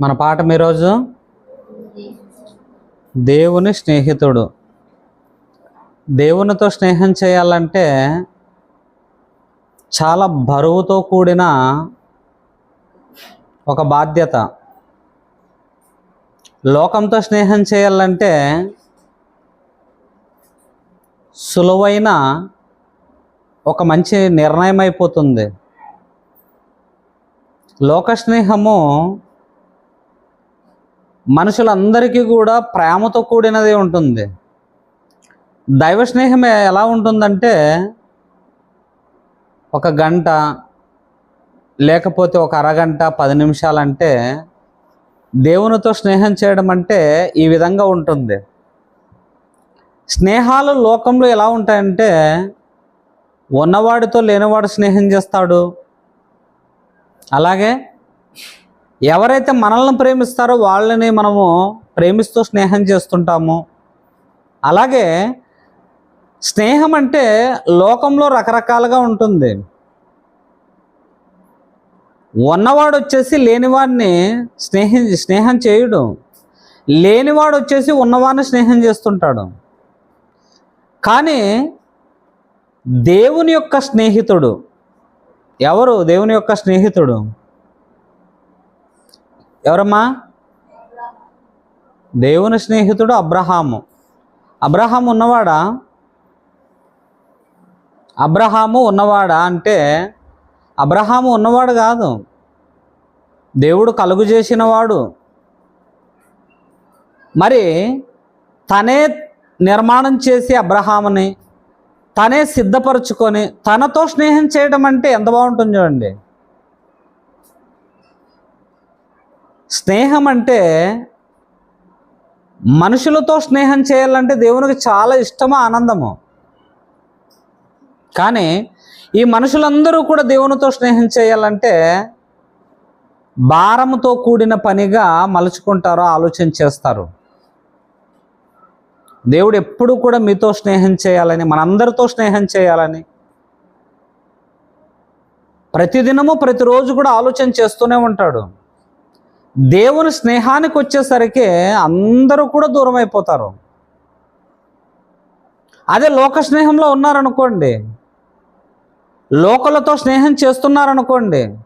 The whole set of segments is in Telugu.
మన పాఠం ఈరోజు దేవుని స్నేహితుడు. దేవునితో స్నేహం చేయాలంటే చాలా బరువుతో కూడిన ఒక బాధ్యత. లోకంతో స్నేహం చేయాలంటే సులువైన ఒక మంచి నిర్ణయం అయిపోతుంది. లోక స్నేహము మనుషులందరికీ కూడా ప్రేమతో కూడినది ఉంటుంది. దైవ స్నేహం ఎలా ఉంటుందంటే ఒక గంట లేకపోతే ఒక అరగంట పది నిమిషాలంటే దేవునితో స్నేహం చేయడం అంటే ఈ విధంగా ఉంటుంది. స్నేహాలు లోకంలో ఎలా ఉంటాయంటే ఉన్నవాడితో లేనివాడు స్నేహం చేస్తాడు. అలాగే ఎవరైతే మనల్ని ప్రేమిస్తారో వాళ్ళని మనము ప్రేమిస్తూ స్నేహం చేస్తుంటాము. అలాగే స్నేహం అంటే లోకంలో రకరకాలుగా ఉంటుంది. ఉన్నవాడు వచ్చేసి లేనివాడిని స్నేహం స్నేహం చేయడు. లేనివాడు వచ్చేసి ఉన్నవాడిని స్నేహం చేస్తుంటాడు. కానీ దేవుని యొక్క స్నేహితుడు ఎవరు? దేవుని యొక్క స్నేహితుడు? ఎవరమ్మా? దేవుని స్నేహితుడు అబ్రహాము. అబ్రహాము ఉన్నవాడా? అబ్రహాము ఉన్నవాడా అంటే అబ్రహాము ఉన్నవాడు కాదు. దేవుడు కలుగు చేసినవాడు మరి తనే నిర్మాణం చేసి అబ్రహాముని తనే సిద్ధపరచుకొని తనతో స్నేహం చేయడం అంటే ఎంత బాగుంటుంది చూడండి. స్నేహం అంటే మనుషులతో స్నేహం చేయాలంటే దేవునికి చాలా ఇష్టము ఆనందము? కానీ ఈ మనుషులందరూ కూడా దేవునితో స్నేహం చేయాలంటే భారముతో కూడిన పనిగా మలుచుకుంటారో ఆలోచన చేస్తారు. దేవుడు ఎప్పుడు కూడా మీతో స్నేహం చేయాలని మనందరితో స్నేహం చేయాలని ప్రతిదినము ప్రతిరోజు కూడా ఆలోచన చేస్తూనే ఉంటాడు. దేవుని స్నేహానికి వచ్చేసరికి అందరూ కూడా దూరం అయిపోతారు. అదే లోక స్నేహంలో ఉన్నారనుకోండి. లోకలతో స్నేహం చేస్తున్నారనుకోండి.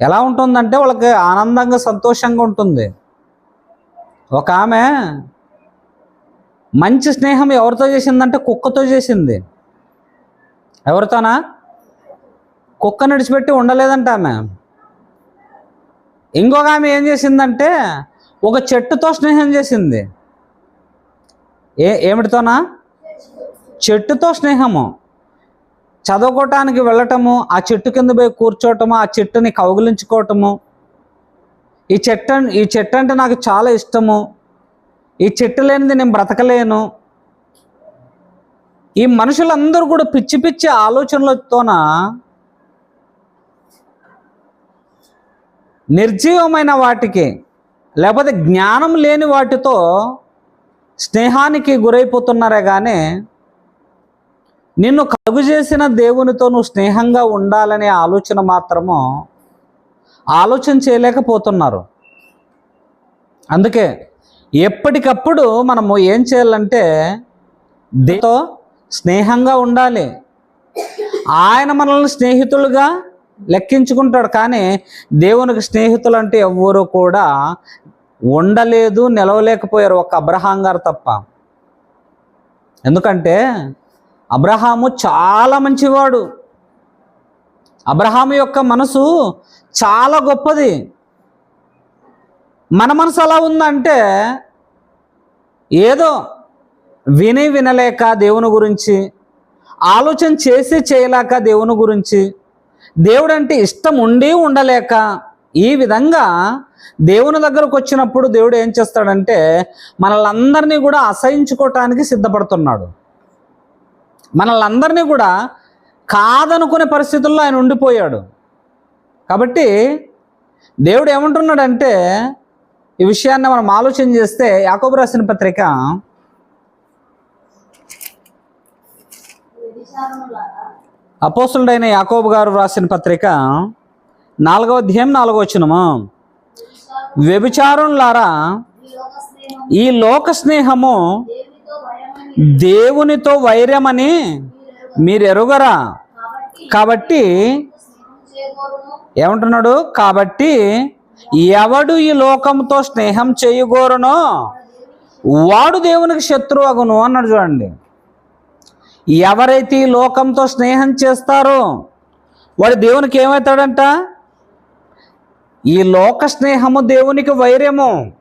ఎలా ఉంటుందంటే వాళ్ళకి ఆనందంగా సంతోషంగా ఉంటుంది. ఒక ఆమె మంచి స్నేహం ఎవరితో చేసిందంటే కుక్కతో చేసింది. ఎవరితోనా? కుక్క నడిచిపెట్టి ఉండలేదంట ఆమె. ఇంకొక ఆమె ఏం చేసిందంటే ఒక చెట్టుతో స్నేహం చేసింది. ఏ ఏమిటితోనా? చెట్టుతో స్నేహము. చదువుకోవటానికి వెళ్ళటము ఆ చెట్టు కింద పోయి కూర్చోవటము ఆ చెట్టుని కౌగిలించుకోవటము. ఈ చెట్టు ఈ చెట్టు అంటే నాకు చాలా ఇష్టము. ఈ చెట్టు లేనిది నేను బ్రతకలేను. ఈ మనుషులందరూ కూడా పిచ్చి పిచ్చి ఆలోచనలతోన నిర్జీవమైన వాటికి లేకపోతే జ్ఞానం లేని వాటితో స్నేహానికి గురైపోతున్నారే కానీ నిన్ను కలుగు చేసిన దేవునితో నువ్వు స్నేహంగా ఉండాలనే ఆలోచన మాత్రము ఆలోచన చేయలేకపోతున్నారు. అందుకే ఎప్పటికప్పుడు మనము ఏం చేయాలంటే దేతో స్నేహంగా ఉండాలి. ఆయన మనల్ని స్నేహితులుగా లెక్కించుకుంటాడు. కానీ దేవునికి స్నేహితులు అంటే ఎవ్వరూ కూడా ఉండలేదు నిలవలేకపోయారు ఒక అబ్రహాం గారు తప్ప. ఎందుకంటే అబ్రహాము చాలా మంచివాడు. అబ్రహాము యొక్క మనసు చాలా గొప్పది. మన మనసు ఎలా ఉందంటే ఏదో విని వినలేక దేవుని గురించి ఆలోచన చేసి చేయలేక దేవుని గురించి దేవుడు అంటే ఇష్టం ఉండి ఉండలేక ఈ విధంగా దేవుని దగ్గరకు వచ్చినప్పుడు దేవుడు ఏం చేస్తాడంటే మనల్ని కూడా అసహించుకోవటానికి సిద్ధపడుతున్నాడు. మనల్ని కూడా కాదనుకునే పరిస్థితుల్లో ఆయన ఉండిపోయాడు. కాబట్టి దేవుడు ఏమంటున్నాడంటే ఈ విషయాన్ని మనం ఆలోచన చేస్తే యాకోబు రాసిన పత్రిక అపోసులుడైన యాకోబు గారు రాసిన పత్రిక నాలుగవ అధ్యాయం నాలుగవ వచనము. వ్యభిచారులారా ఈ లోక ఈ లోక స్నేహము దేవునితో వైర్యమని వైరమని మీరు ఎరుగరా కాబట్టి ఏమంటున్నాడు? కాబట్టి ఎవడు ఈ లోకంతో స్నేహం చేయగోరునో వాడు దేవునికి శత్రువు అగును అన్నాడు చూడండి. ఎవరైతే ఈ లోకంతో స్నేహం చేస్తారో వాడు దేవునికి ఏమవుతాడంట? ఈ లోక స్నేహము దేవునికి వైర్యము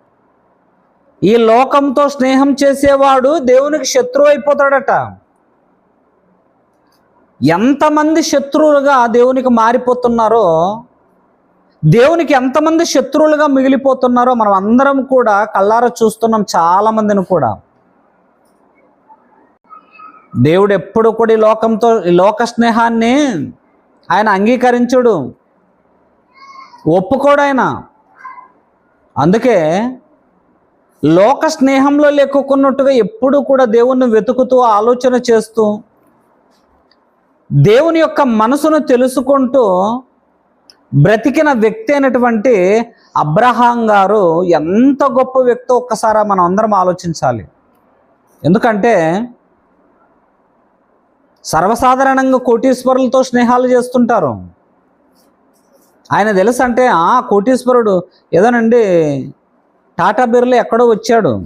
ఈ లోకంతో స్నేహం చేసేవాడు దేవునికి శత్రువు అయిపోతాడట. ఎంతమంది శత్రువులుగా దేవునికి మారిపోతున్నారో దేవునికి ఎంతమంది శత్రువులుగా మిగిలిపోతున్నారో మనం అందరం కూడా కళ్ళారా చూస్తున్నాం చాలా మందిని కూడా. దేవుడు ఎప్పుడు కూడా ఈ లోకంతో ఈ లోక స్నేహాన్ని ఆయన అంగీకరించుడు. ఒప్పుకోడు ఆయన. అందుకే లోక స్నేహంలో లేకున్నట్టుగా ఎప్పుడు కూడా దేవుణ్ణి వెతుకుతూ ఆలోచన చేస్తూ దేవుని యొక్క మనసును తెలుసుకుంటూ బ్రతికిన వ్యక్తి అయినటువంటి అబ్రహాం గారు ఎంత గొప్ప వ్యక్తి ఒక్కసారి మనం అందరం ఆలోచించాలి. ఎందుకంటే సర్వసాధారణంగా కోటీశ్వరులతో స్నేహాలు చేస్తుంటారు. ఆయన తెలుసు అంటే ఆ కోటీశ్వరుడు ఏదోనండి టాటా బిర్లు ఎక్కడో వచ్చాడు.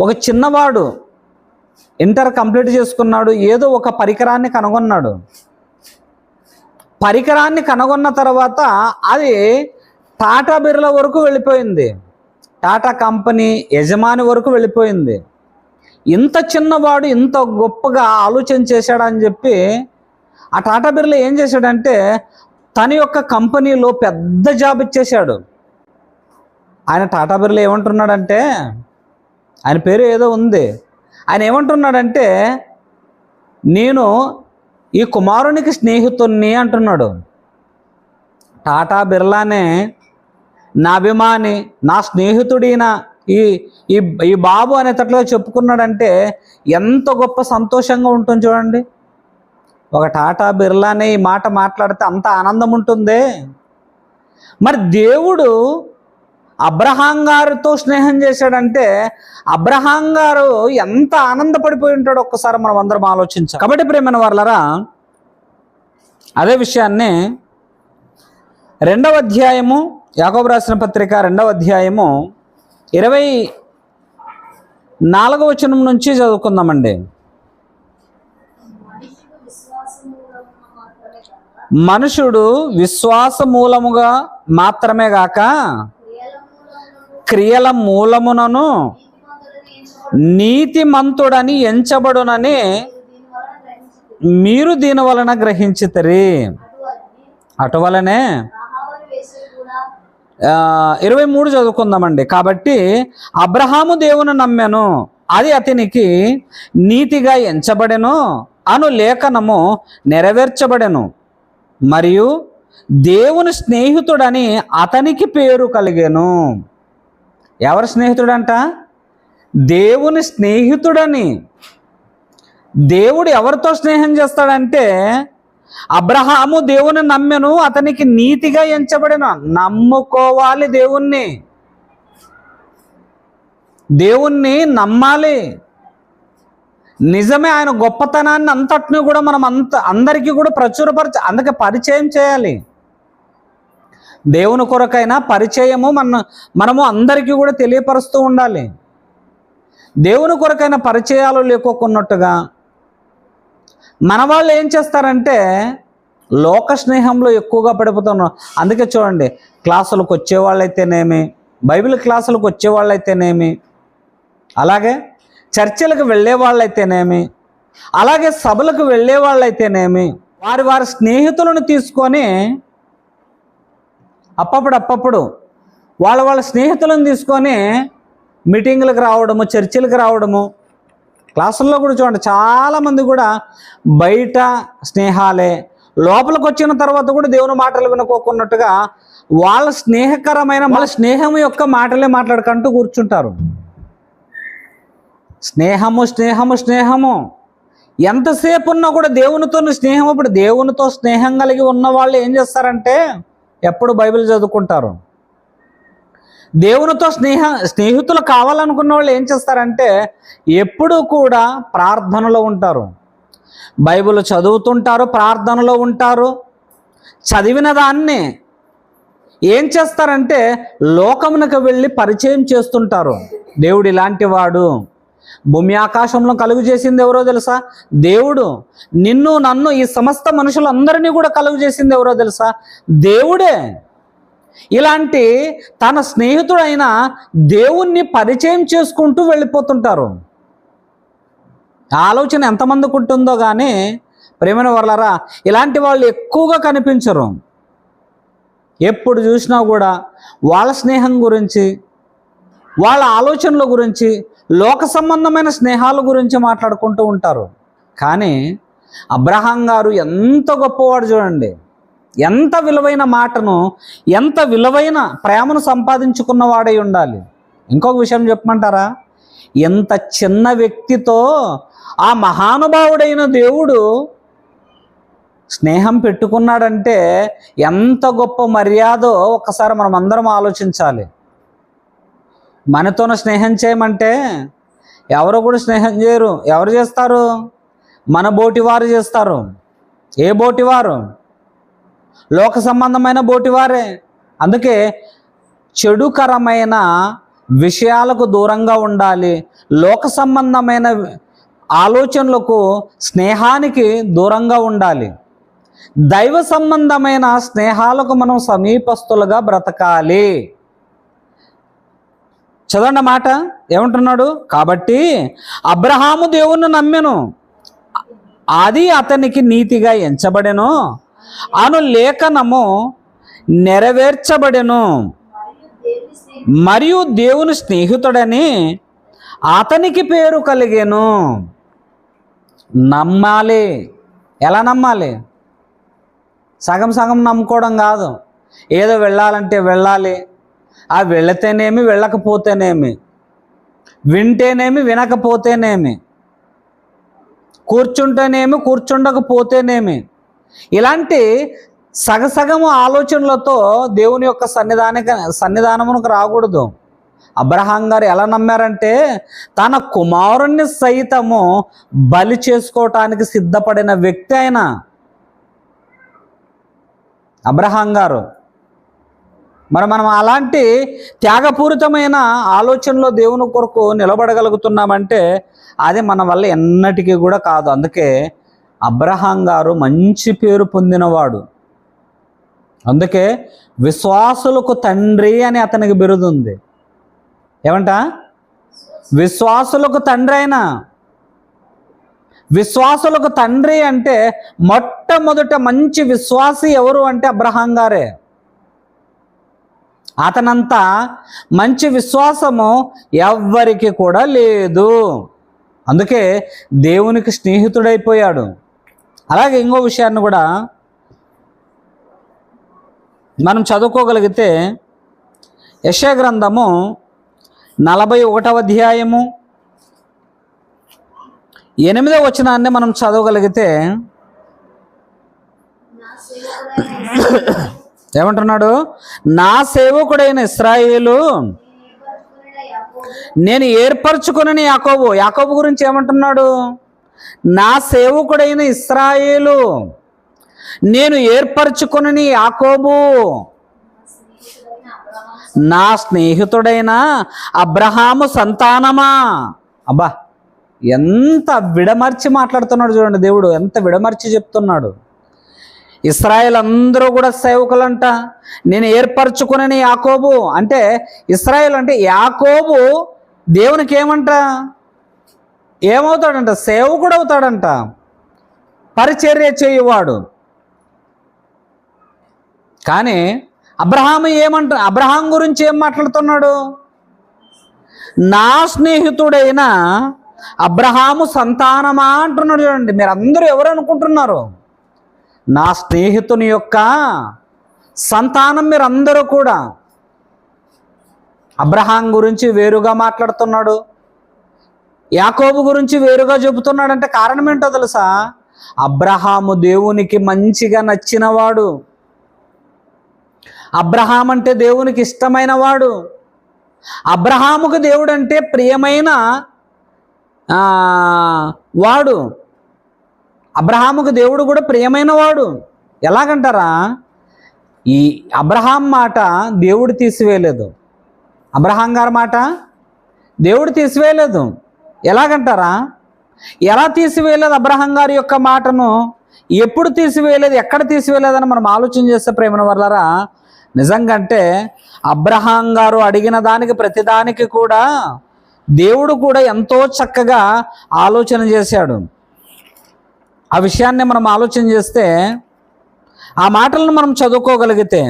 ఒక చిన్నవాడు ఇంటర్ కంప్లీట్ చేసుకున్నాడు ఏదో ఒక పరికరాన్ని కనుగొన్నాడు. పరికరాన్ని కనుగొన్న తర్వాత అది టాటా బిర్లా వరకు వెళ్ళిపోయింది. టాటా కంపెనీ యజమాని వరకు వెళ్ళిపోయింది. ఇంత చిన్నవాడు ఇంత గొప్పగా ఆలోచన చేశాడని చెప్పి ఆ టాటా బిర్లా ఏం చేశాడంటే తన యొక్క కంపెనీలో పెద్ద జాబ్ ఇచ్చేశాడు. ఆయన టాటా బిర్లా ఏమంటున్నాడంటే ఆయన పేరు ఏదో ఉంది. ఆయన ఏమంటున్నాడంటే నేను ఈ కుమారునికి స్నేహితుణ్ణి అంటున్నాడు. టాటా బిర్లానే నా అభిమాని నా స్నేహితుడిన ఈ ఈ ఈ బాబు అనేటట్లుగా చెప్పుకున్నాడంటే ఎంత గొప్ప సంతోషంగా ఉంటుంది చూడండి. ఒక టాటా బిర్లానే ఈ మాట మాట్లాడితే అంత ఆనందం ఉంటుంది. మరి దేవుడు అబ్రహాం గారితో స్నేహం చేశాడంటే అబ్రహాం గారు ఎంత ఆనందపడిపోయి ఉంటాడో ఒక్కసారి మనం అందరం ఆలోచించాం కాబట్టి ప్రేమైన వాళ్ళరా అదే విషయాన్ని రెండవ అధ్యాయము యాకోబు రాసిన పత్రిక రెండవ అధ్యాయము ఇరవై నాలుగవ వచనం నుంచి చదువుకుందామండి. మనుషుడు విశ్వాస మూలముగా మాత్రమే గాక మనుషుడు విశ్వాస మూలముగా మాత్రమే కాక క్రియల మూలమునను నీతిమంతుడని ఎంచబడునని మీరు దీని వలన గ్రహించితరి. అటువలనే అటువలనే రాహాబు వేసి కూడా ఆ, ఇరవై మూడు చదువుకుందామండి. కాబట్టి అబ్రహాము దేవుని నమ్మెను. అది అతనికి నీతిగా ఎంచబడెను అను లేఖనము నెరవేర్చబడెను. మరియు దేవుని స్నేహితుడని అతనికి పేరు కలిగాను. ఎవరి స్నేహితుడంట? దేవుని స్నేహితుడని. దేవుడు ఎవరితో స్నేహం చేస్తాడంటే అబ్రహాము దేవుని నమ్మెను అతనికి నీతిగా ఎంచబడిన. నమ్ముకోవాలి దేవుణ్ణి. దేవుణ్ణి నమ్మాలి. నిజమే ఆయన గొప్పతనాన్ని అంతటిని కూడా మనం అంత అందరికీ కూడా ప్రచురపరచ అందుకే పరిచయం చేయాలి. దేవుని కొరకైనా పరిచయము మన మనము అందరికీ కూడా తెలియపరుస్తూ ఉండాలి. దేవుని కొరకైన పరిచయాలు లేకోకున్నట్టుగా మన వాళ్ళు ఏం చేస్తారంటే లోక స్నేహంలో ఎక్కువగా పడిపోతున్నారు. అందుకే చూడండి క్లాసులకు వచ్చే వాళ్ళైతేనేమి బైబిల్ క్లాసులకు వచ్చే వాళ్ళైతేనేమి అలాగే చర్చలకు వెళ్ళే వాళ్ళైతేనేమి అలాగే సభలకు వెళ్ళే వాళ్ళైతేనేమి వారి వారి స్నేహితులను తీసుకొని అప్పప్పుడు అప్పప్పుడు వాళ్ళ వాళ్ళ స్నేహితులను తీసుకొని మీటింగులకు రావడము చర్చిలకు రావడము క్లాసుల్లో కూడా చూడండి చాలామంది కూడా బయట స్నేహాలే లోపలికి వచ్చిన తర్వాత కూడా దేవుని మాటలు వినుకోకున్నట్టుగా వాళ్ళ స్నేహకరమైన వాళ్ళ స్నేహం యొక్క మాటలే మాట్లాడుకుంటూ కూర్చుంటారు. స్నేహము స్నేహము స్నేహము. ఎంతసేపు ఉన్నా కూడా దేవునితో స్నేహం ఇప్పుడు దేవునితో స్నేహం కలిగి ఉన్న వాళ్ళు ఏం చేస్తారంటే ఎప్పుడు బైబిల్ చదువుకుంటారు. దేవునితో స్నేహ స్నేహితులు కావాలనుకున్న వాళ్ళు ఏం చేస్తారంటే ఎప్పుడూ కూడా ప్రార్థనలో ఉంటారు. బైబిల్ చదువుతుంటారు ప్రార్థనలో ఉంటారు. చదివిన దాన్ని ఏం చేస్తారంటే లోకమునకు వెళ్ళి పరిచయం చేస్తుంటారు. దేవుడు ఇలాంటి వాడు. భూమి ఆకాశంలో కలుగు చేసింది ఎవరో తెలుసా? దేవుడు. నిన్ను నన్ను ఈ సమస్త మనుషులందరినీ కూడా కలుగు చేసింది ఎవరో తెలుసా? దేవుడే. ఇలాంటి తన స్నేహితుడైన దేవుణ్ణి పరిచయం చేసుకుంటూ వెళ్ళిపోతుంటారు. ఆలోచన ఎంతమందికి ఉంటుందో కానీ ప్రేమైన వాళ్ళరా ఇలాంటి వాళ్ళు ఎక్కువగా కనిపించరు. ఎప్పుడు చూసినా కూడా వాళ్ళ స్నేహం గురించి వాళ్ళ ఆలోచనల గురించి లోక సంబంధమైన స్నేహాల గురించి మాట్లాడుకుంటూ ఉంటారు. కానీ అబ్రహాం గారు ఎంత గొప్పవాడు చూడండి. ఎంత విలువైన మాటను ఎంత విలువైన ప్రేమను సంపాదించుకున్నవాడై ఉండాలి. ఇంకొక విషయం చెప్పమంటారా? ఎంత చిన్న వ్యక్తితో ఆ మహానుభావుడైన దేవుడు స్నేహం పెట్టుకున్నాడంటే ఎంత గొప్ప మర్యాదో ఒకసారి మనం అందరం ఆలోచించాలి. మనతోన స్నేహం చేయమంటే ఎవరు కూడా స్నేహం చేయరు. ఎవరు చేస్తారు? మన బోటివారు చేస్తారు. ఏ బోటివారు లోక సంబంధమైన బోటివారే అందుకే చెడుకరమైన విషయాలకు దూరంగా ఉండాలి. లోక సంబంధమైన ఆలోచనలకు స్నేహానికి దూరంగా ఉండాలి. దైవ సంబంధమైన స్నేహాలకు మనం సమీపస్తులుగా బ్రతకాలి. చదవండి మాట? ఏమంటున్నాడు? కాబట్టి అబ్రహాము దేవుణ్ణి నమ్మెను. అది అతనికి నీతిగా ఎంచబడెను. అను లేఖనము నెరవేర్చబడెను. మరియు దేవుని స్నేహితుడని అతనికి పేరు కలిగేను. నమ్మాలి. ఎలా నమ్మాలి? సగం సగం నమ్ముకోవడం కాదు. ఏదో వెళ్ళాలంటే వెళ్ళాలి. ఆ వెళితేనేమి వెళ్ళకపోతేనేమి. వింటేనేమి వినకపోతేనేమి. కూర్చుంటేనేమి కూర్చుండకపోతేనేమి. ఇలాంటి సగసగము ఆలోచనలతో దేవుని యొక్క సన్నిధానిక సన్నిధానమునకు రాకూడదు. అబ్రహాం గారు ఎలా నమ్మారంటే తన కుమారుణ్ణి సైతము బలి చేసుకోవటానికి సిద్ధపడిన వ్యక్తి ఆయన. అబ్రహాం గారు. మరి మనం అలాంటి త్యాగపూరితమైన ఆలోచనలో దేవుని కొరకు నిలబడగలుగుతున్నామంటే అది మన వల్ల ఎన్నటికీ కూడా కాదు. అందుకే అబ్రహాం గారు మంచి పేరు పొందినవాడు. అందుకే విశ్వాసులకు తండ్రి అని అతనికి బిరుదుంది ఏమంట? విశ్వాసులకు తండ్రి అయినా. విశ్వాసులకు తండ్రి అంటే మొట్టమొదట మంచి విశ్వాసి ఎవరు అంటే అబ్రహాం గారే. అతనంతా మంచి విశ్వాసము ఎవ్వరికి కూడా లేదు. అందుకే దేవునికి స్నేహితుడైపోయాడు. అలాగే ఇంకో విషయాన్ని కూడా మనం చదువుకోగలిగితే యశగ్రంథము నలభై ఒకటవ అధ్యాయము ఎనిమిదవ వచనాన్ని మనం చదవగలిగితే ఏమంటున్నాడు? నా సేవకుడైన ఇస్రాయేలు నేను ఏర్పరచుకుని యాకోబు. యాకోబు గురించి ఏమంటున్నాడు? నా సేవకుడైన ఇస్రాయేలు నేను ఏర్పరచుకుని యాకోబు. నా స్నేహితుడైన అబ్రహాము సంతానమా? అబ్బా ఎంత విడమర్చి మాట్లాడుతున్నాడు చూడండి దేవుడు ఎంత విడమర్చి చెప్తున్నాడు. ఇస్రాయల్ అందరూ కూడా సేవకులంట నేను ఏర్పరచుకునని యాకోబు. అంటే ఇస్రాయల్ అంటే యాకోబు దేవునికి ఏమంట ఏమవుతాడంట? సేవకుడు అవుతాడంట పరిచర్య చేయువాడు. కానీ అబ్రహాం ఏమంట అబ్రహాం గురించి ఏం మాట్లాడుతున్నాడు? నా స్నేహితుడైన అబ్రహాము సంతానమా అంటున్నాడు చూడండి. మీరు అందరూ ఎవరు అనుకుంటున్నారు? నా స్నేహితుని యొక్క సంతానం మీరందరూ కూడా అబ్రహాం గురించి వేరుగా మాట్లాడుతున్నాడు. యాకోబు గురించి వేరుగా చెబుతున్నాడంటే కారణం ఏంటో తెలుసా? అబ్రహాము దేవునికి మంచిగా నచ్చినవాడు. అబ్రహాం అంటే దేవునికి ఇష్టమైన వాడు అబ్రహాముకు దేవుడు అంటే ప్రియమైన వాడు. అబ్రహాముకు దేవుడు కూడా ప్రియమైన వాడు. ఎలాగంటారా? ఈ అబ్రహాం మాట దేవుడు తీసివేయలేదు. అబ్రహాం గారి మాట దేవుడు తీసివేయలేదు. ఎలాగంటారా? ఎలా తీసివేయలేదు అబ్రహం గారి యొక్క మాటను? ఎప్పుడు తీసివేయలేదు ఎక్కడ తీసివేయలేదని మనం ఆలోచన చేస్తే ప్రేమన వల్లరా నిజంగా అంటే అబ్రహాం గారు అడిగిన దానికి ప్రతిదానికి కూడా దేవుడు కూడా ఎంతో చక్కగా ఆలోచన చేశాడు. ఆ విషయాన్ని మనం ఆలోచన చేస్తే ఆ మాటలను మనం చదువుకోగలిగితే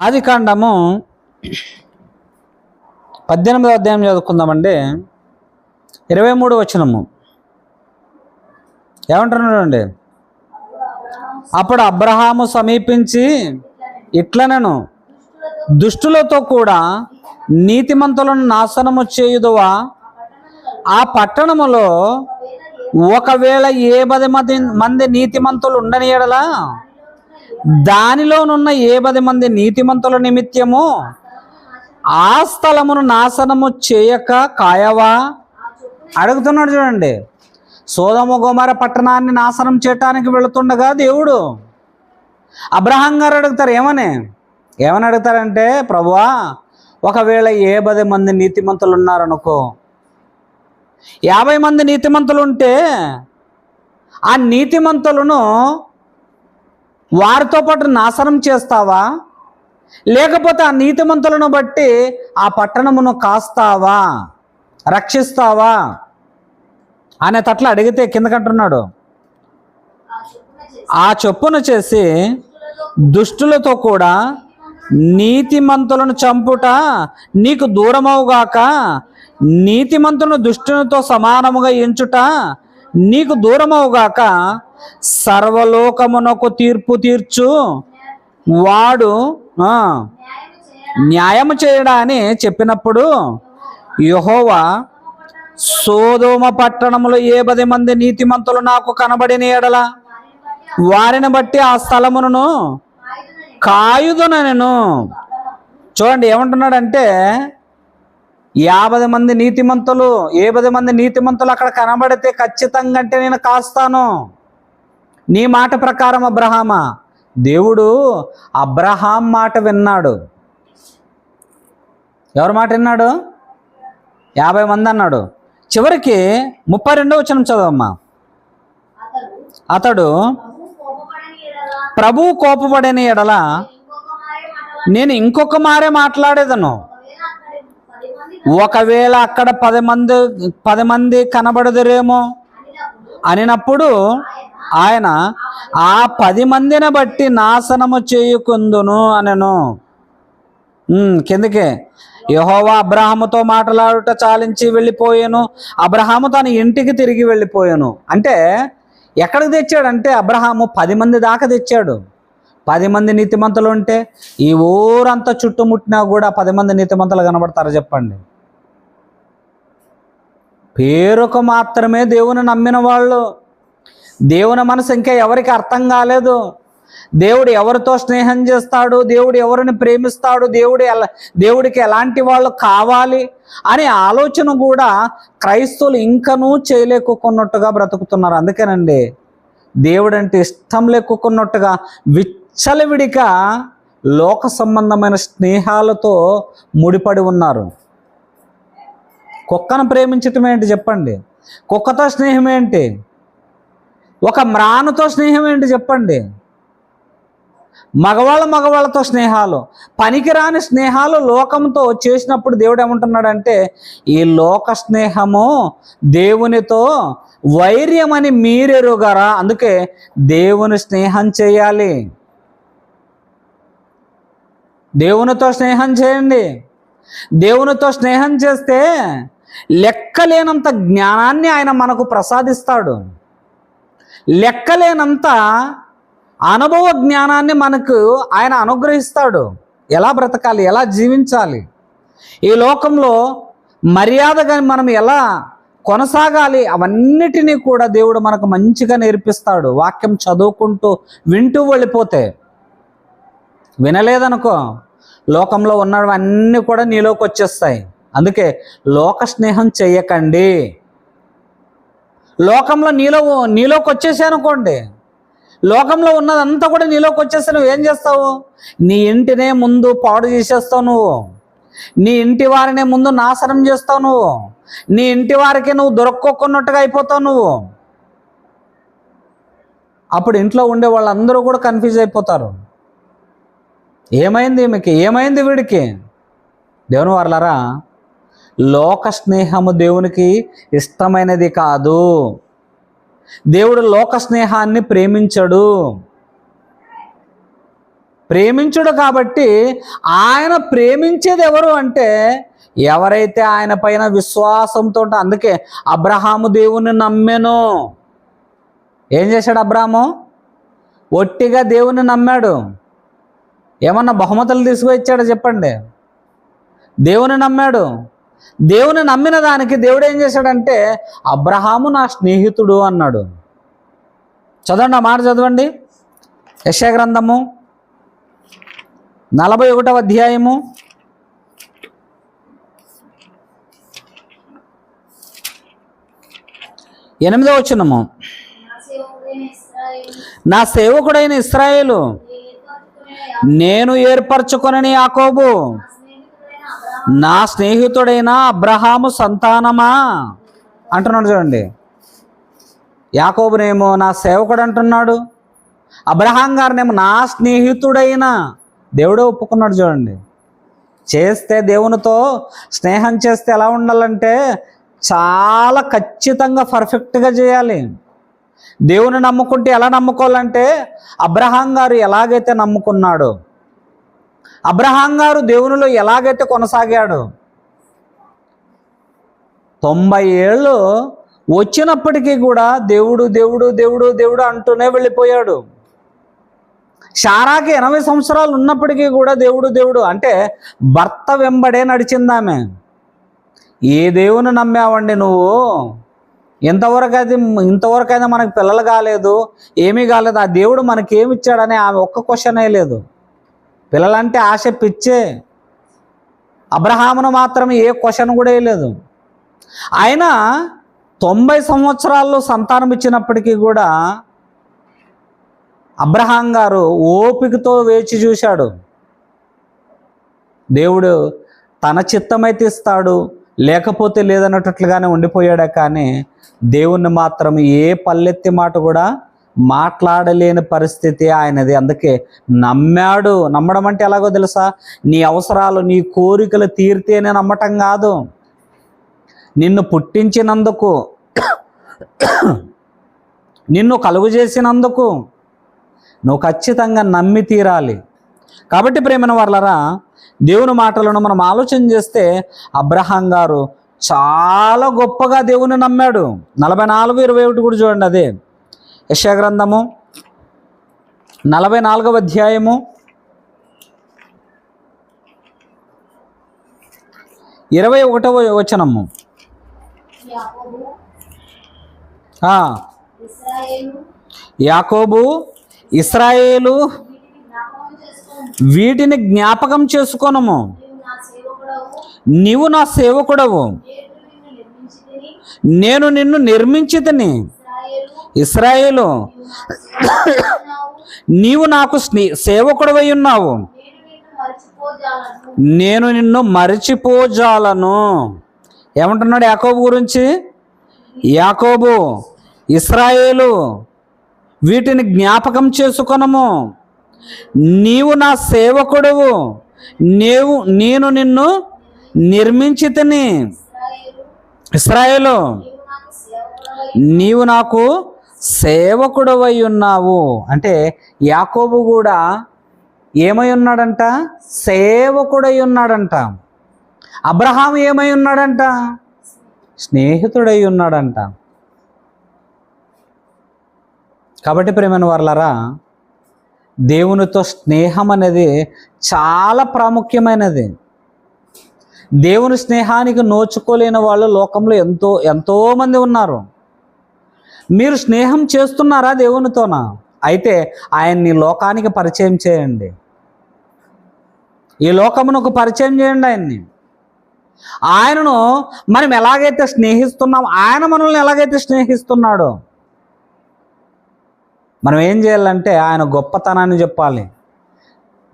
ఆది కాండము పద్దెనిమిదో అధ్యాయం చదువుకుందామండి. ఇరవై మూడు వచనము. ఏమంటున్నాడండి? అప్పుడు అబ్రహాము సమీపించి ఇట్లనను దుష్టులతో కూడా నీతిమంతులను నాశనము చేయుదువా? ఆ పట్టణములో ఒకవేళ ఏ పది మంది మంది నీతిమంతులు ఉండని ఎడలా దానిలోనున్న ఏ పది మంది నీతిమంతుల నిమిత్తము ఆ స్థలమును నాశనము చేయక కాయవా? అడుగుతున్నాడు చూడండి. సోదమ గోమర పట్టణాన్ని నాశనం చేయటానికి వెళుతుండగా దేవుడు అబ్రహం గారు అడుగుతారు ఏమని? ఏమని అడుగుతారంటే ప్రభువా ఒకవేళ ఏ పది మంది నీతిమంతులు ఉన్నారనుకో యాభై మంది నీతిమంతులు ఉంటే ఆ నీతిమంతులను వారితో పాటు నాశనం చేస్తావా? లేకపోతే ఆ నీతిమంతులను బట్టి ఆ పట్టణమును కాస్తావా? రక్షిస్తావా? అనే తట్ల అడిగితే కిందకంటున్నాడు ఆ చొప్పున చేసి ఆ చేసి దుష్టులతో కూడా నీతిమంతులను చంపుట నీకు దూరమవుగాక నీతిమంతులను దుష్టునితో సమానముగా ఎంచుట నీకు దూరమవుగాక సర్వలోకమునకు తీర్పు తీర్చు. వాడు న్యాయం న్యాయము చేయడా అని చెప్పినప్పుడు యహోవా సోదోమ పట్టణములో ఏ పది మంది నీతిమంతులు నాకు కనబడిన ఎడల వారిని బట్టి ఆ స్థలమును కాయుదున నేను చూడండి ఏమంటున్నాడంటే యాభై మంది నీతిమంతులు ఏ పది మంది నీతిమంతులు అక్కడ కనబడితే ఖచ్చితంగా అంటే నేను కాస్తాను. నీ మాట ప్రకారం అబ్రహామా? దేవుడు అబ్రహాం మాట విన్నాడు. ఎవరి మాట విన్నాడు? యాభై మంది అన్నాడు. చివరికి ముప్పై రెండో వచ్చిన చదవమ్మా. అతడు ప్రభువు కోపపడని ఎడల ప్రభు కోపపడిన ఎడల నేను ఇంకొక మారే మాట్లాడేదను. ఒకవేళ అక్కడ పది మంది పది మంది కనబడదురేమో అనినప్పుడు ఆయన ఆ పది మందిని బట్టి నాశనము చేయుకుందును అనెను. కిందకే. యహోవా అబ్రహాముతో మాట్లాడుట చాలించి వెళ్ళిపోయాను. అబ్రహాము తన ఇంటికి తిరిగి వెళ్ళిపోయాను. అంటే ఎక్కడికి తెచ్చాడంటే అబ్రహాము పది మంది దాకా తెచ్చాడు. పది మంది నీతిమంతులు ఉంటే ఈ ఊరంతా చుట్టుముట్టినా కూడా పది మంది నీతిమంతులు కనబడతారు చెప్పండి. పేరుకు మాత్రమే దేవుని నమ్మిన వాళ్ళు. దేవుని మనసు ఇంకా ఎవరికి అర్థం కాలేదు. దేవుడు ఎవరితో స్నేహం చేస్తాడు? దేవుడు ఎవరిని ప్రేమిస్తాడు? దేవుడు ఎలా దేవుడికి ఎలాంటి వాళ్ళు కావాలి? అనే ఆలోచన కూడా క్రైస్తవులు ఇంకనూ చేయలేకున్నట్టుగా బ్రతుకుతున్నారు. అందుకేనండి దేవుడు అంటే ఇష్టం లేకున్నట్టుగా విచ్చలవిడిగా లోక సంబంధమైన స్నేహాలతో ముడిపడి ఉన్నారు. కుక్కను ప్రేమించటం ఏంటి చెప్పండి? కుక్కతో స్నేహం ఏంటి? ఒక మ్రానుతో స్నేహం ఏంటి చెప్పండి? మగవాళ్ళ మగవాళ్ళతో స్నేహాలు పనికిరాని స్నేహాలు లోకంతో చేసినప్పుడు దేవుడు ఏమంటున్నాడంటే ఈ లోక స్నేహము దేవునితో వైర్యమని మీరెరుగరా? అందుకే దేవుని స్నేహం చేయాలి. దేవునితో స్నేహం చేయండి. దేవునితో స్నేహం చేస్తే లెక్కలేనంత జ్ఞానాన్ని ఆయన మనకు ప్రసాదిస్తాడు. లెక్కలేనంత అనుభవ జ్ఞానాన్ని మనకు ఆయన అనుగ్రహిస్తాడు. ఎలా బ్రతకాలి? ఎలా జీవించాలి? ఈ లోకంలో మర్యాదగా మనం ఎలా కొనసాగాలి? అవన్నిటినీ కూడా దేవుడు మనకు మంచిగా నేర్పిస్తాడు. వాక్యం చదువుకుంటూ వింటూ వెళ్ళిపోతే. వినలేదనుకో లోకంలో ఉన్నవన్నీ కూడా నీలోకి వచ్చేస్తాయి. అందుకే లోక స్నేహం చెయ్యకండి. లోకంలో నీలో నీలోకి వచ్చేసానుకోండి. లోకంలో ఉన్నదంతా కూడా నీలోకి వచ్చేస్తే నువ్వు ఏం చేస్తావు? నీ ఇంటినే ముందు పాడు చేసేస్తావు నువ్వు. నీ ఇంటి వారినే ముందు నాశనం చేస్తావు నువ్వు. నీ ఇంటి వారికి నువ్వు దొరక్కోకున్నట్టుగా అయిపోతావు నువ్వు. అప్పుడు ఇంట్లో ఉండే వాళ్ళందరూ కూడా కన్ఫ్యూజ్ అయిపోతారు. ఏమైంది ఈమెకి? ఏమైంది వీడికి? దేవుని వాళ్ళరా లోక స్నేహము దేవునికి ఇష్టమైనది కాదు. దేవుడు లోక స్నేహాన్ని ప్రేమించడు. ప్రేమించుడు కాబట్టి ఆయన ప్రేమించేది ఎవరు అంటే ఎవరైతే ఆయన పైన విశ్వాసంతో అందుకే అబ్రహాము దేవుని నమ్మెను. ఏం చేశాడు అబ్రహము? ఒట్టిగా దేవుని నమ్మాడు. ఏమన్నా బహుమతులు తీసుకువచ్చాడో చెప్పండి? దేవుని నమ్మాడు. దేవుని నమ్మిన దానికి దేవుడు ఏం చేశాడంటే అబ్రహాము నా స్నేహితుడు అన్నాడు. చదవండి ఆ మాట చదవండి. యశగ్రంథము నలభై ఒకటవ అధ్యాయము. ఎనిమిదవ వచ్చినము నా సేవకుడైన ఇస్రాయేలు నేను ఏర్పరచుకొనని యాకోబు నా స్నేహితుడైన అబ్రహాము సంతానమా? అంటున్నాడు చూడండి. యాకోబునేమో నా సేవకుడు అంటున్నాడు అబ్రహాం గారినేమో నా స్నేహితుడైన. దేవుడే ఒప్పుకున్నాడు చూడండి. చేస్తే దేవునితో స్నేహం చేస్తే ఎలా ఉండాలంటే చాలా ఖచ్చితంగా పర్ఫెక్ట్గా చేయాలి. దేవుని నమ్ముకుంటే ఎలా నమ్ముకోవాలంటే అబ్రహాం గారు ఎలాగైతే నమ్ముకున్నాడో అబ్రహాం గారు దేవునిలో ఎలాగైతే కొనసాగాడు? తొంభై ఏళ్ళు వచ్చినప్పటికీ కూడా దేవుడు దేవుడు దేవుడు దేవుడు అంటూనే వెళ్ళిపోయాడు. షారాకి ఎనభై సంవత్సరాలు ఉన్నప్పటికీ కూడా దేవుడు దేవుడు అంటే భర్త వెంబడే నడిచింది ఆమె ఏ దేవుని నమ్మావండి నువ్వు? ఇంతవరకు అది ఇంతవరకు మనకు పిల్లలు కాలేదు ఏమీ కాలేదు. ఆ దేవుడు మనకేమిచ్చాడని ఆమె ఒక్క క్వశ్చనే లేదు. పిల్లలంటే ఆశ పిచ్చే. అబ్రహామును మాత్రం ఏ క్వశ్చన్ కూడా వేయలేదు. ఆయన తొంభై సంవత్సరాల్లో సంతానం ఇచ్చినప్పటికీ కూడా అబ్రహాం గారు ఓపికతో వేచి చూశాడు. దేవుడు తన చిత్తమైతే ఇస్తాడు లేకపోతే లేదన్నట్లుగానే ఉండిపోయాడే కానీ దేవుణ్ణి మాత్రం ఏ పల్లెత్తి మాట కూడా మాట్లాడలేని పరిస్థితి ఆయనది. అందుకే నమ్మాడు. నమ్మడం అంటే ఎలాగో తెలుసా? నీ అవసరాలు నీ కోరికలు తీరితేనే నమ్మటం కాదు. నిన్ను పుట్టించినందుకు నిన్ను కలుగు చేసినందుకు నువ్వు ఖచ్చితంగా నమ్మి తీరాలి. కాబట్టి ప్రేమైన వాళ్ళరా దేవుని మాటలను మనం ఆలోచన చేస్తే అబ్రహాం గారు చాలా గొప్పగా దేవుని నమ్మాడు. నలభై నాలుగు ఇరవై ఒకటి కూడా చూడండి అదే. యశాగ్రంథము నలభై నాలుగవ అధ్యాయము ఇరవై ఒకటవ వచనము. యాకోబు ఇస్రాయేలు వీటిని జ్ఞాపకం చేసుకోనము. నీవు నా సేవకుడవు. నేను నిన్ను నిర్మించి తిని నిర్మించితిని. ఇస్రాయేలు నీవు నాకు స్నే సేవకుడవై ఉన్నావు. నేను నిన్ను మర్చిపోజాలను. మరిచిపోజాలను ఏమంటున్నాడు యాకోబు గురించి? యాకోబు ఇస్రాయేలు వీటిని జ్ఞాపకం చేసుకొనము. నీవు నా సేవకుడువు. నీవు నేను నిన్ను నిర్మించితిని. ఇశ్రాయేలు ఇస్రాయేలు నీవు నాకు సేవకుడవై ఉన్నావు. అంటే యాకోబు కూడా ఏమై ఉన్నాడంట? సేవకుడై ఉన్నాడంట. అబ్రహాం ఏమై ఉన్నాడంట? స్నేహితుడై ఉన్నాడంట. కాబట్టి ప్రేమైన వర్లరా దేవునితో స్నేహం అనేది చాలా ప్రాముఖ్యమైనది. దేవుని స్నేహానికి నోచుకోలేని వాళ్ళు లోకంలో ఎంతో ఎంతోమంది ఉన్నారు. మీరు స్నేహం చేస్తున్నారా దేవునితోనా? అయితే ఆయన్ని లోకానికి పరిచయం చేయండి. ఈ లోకమునకు పరిచయం చేయండి ఆయన్ని. ఆయనను మనం ఎలాగైతే స్నేహిస్తున్నాం ఆయన మనల్ని ఎలాగైతే స్నేహిస్తున్నాడో మనం ఏం చేయాలంటే ఆయన గొప్పతనాన్ని చెప్పాలి.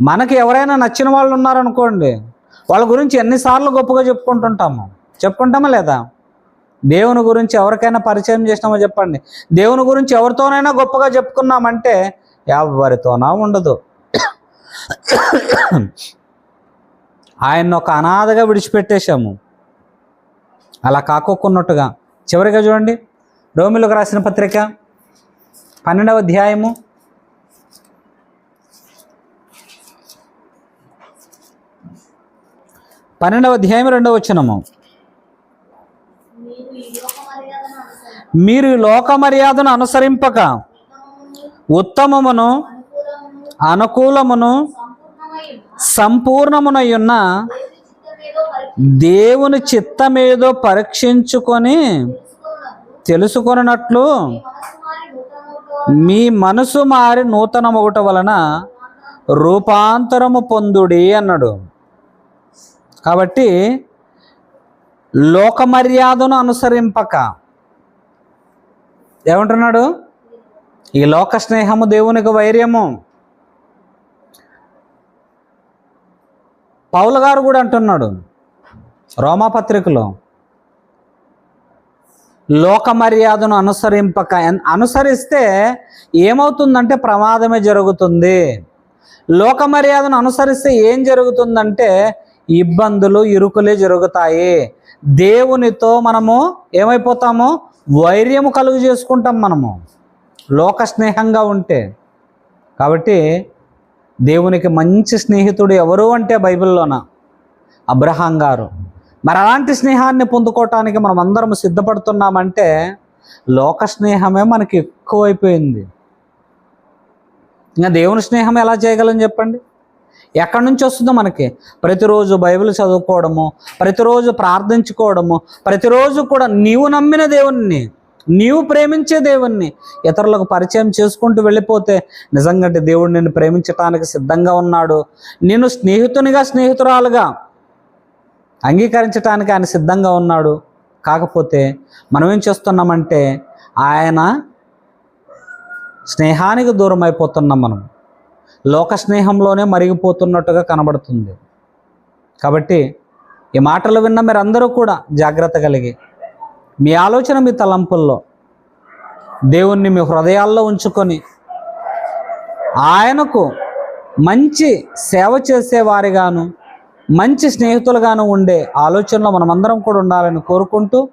మనకి ఎవరైనా నచ్చిన వాళ్ళు ఉన్నారనుకోండి వాళ్ళ గురించి ఎన్నిసార్లు గొప్పగా చెప్పుకుంటుంటాము. చెప్పుకుంటామా లేదా? దేవుని గురించి ఎవరికైనా పరిచయం చేసినామో చెప్పండి. దేవుని గురించి ఎవరితోనైనా గొప్పగా చెప్పుకున్నామంటే ఎవరితోనా ఉండదు. ఆయన ఒక అనాథగా విడిచిపెట్టేశాము. అలా కాకోకున్నట్టుగా చివరిగా చూడండి. రోమిలకు రాసిన పత్రిక పన్నెండవ అధ్యాయము. పన్నెండవ అధ్యాయం రెండవ వచ్చినము మీరు ఈ లోక మర్యాదను అనుసరించి మీరు లోక మర్యాదను అనుసరింపక ఉత్తమమును అనుకూలమును సంపూర్ణమునయున్న దేవుని చిత్తమేదో పరీక్షించుకొని తెలుసుకున్నట్లు తెలుసుకొనట్లు మీ మనసు మారి నూతన వలన రూపాంతరము పొందుడి అన్నాడు. కాబట్టి లోక మర్యాదను అనుసరింపక ఏమంటున్నాడు? ఈ లోక స్నేహము దేవునికి వైర్యము. పౌలు గారు కూడా అంటున్నాడు రోమాపత్రికలో లోక మర్యాదను అనుసరింపక అనుసరిస్తే ఏమవుతుందంటే ప్రమాదమే జరుగుతుంది. లోక మర్యాదను అనుసరిస్తే ఏం జరుగుతుందంటే ఇబ్బందులు ఇరుకులే జరుగుతాయి. దేవునితో మనము ఏమైపోతాము? వైర్యము కలుగు చేసుకుంటాం మనము. లోక స్నేహంగా ఉంటే. కాబట్టి దేవునికి మంచి స్నేహితుడు ఎవరు అంటే బైబిల్లోన? అబ్రహాం గారు. మరి అలాంటి స్నేహాన్ని పొందుకోవటానికి మనం అందరం సిద్ధపడుతున్నామంటే లోక స్నేహమే మనకి ఎక్కువైపోయింది. ఇంకా దేవుని స్నేహం ఎలా చేయగలం చెప్పండి? ఎక్కడి నుంచి వస్తుందో మనకి? ప్రతిరోజు బైబిల్ చదువుకోవడము ప్రతిరోజు ప్రార్థించుకోవడము ప్రతిరోజు కూడా నీవు నమ్మిన దేవుణ్ణి నీవు ప్రేమించే దేవుణ్ణి ఇతరులకు పరిచయం చేసుకుంటూ వెళ్ళిపోతే నిజంగా దేవుడు నిన్ను ప్రేమించటానికి సిద్ధంగా ఉన్నాడు. నేను స్నేహితునిగా స్నేహితురాలుగా అంగీకరించటానికి ఆయన సిద్ధంగా ఉన్నాడు. కాకపోతే మనం ఏం చేస్తున్నామంటే ఆయన స్నేహానికి దూరం అయిపోతున్నాం మనం. లోక స్నేహంలోనే మరిగిపోతున్నట్టుగా కనబడుతుంది. కాబట్టి ఈ మాటలు విన్న మీరందరూ కూడా జాగ్రత్త కలిగి మీ ఆలోచన మీ తలంపుల్లో దేవుణ్ణి మీ హృదయాల్లో ఉంచుకొని ఆయనకు మంచి సేవ చేసేవారిగాను మంచి స్నేహితులుగాను ఉండే ఆలోచనలో మనమందరం కూడా ఉండాలని కోరుకుంటూ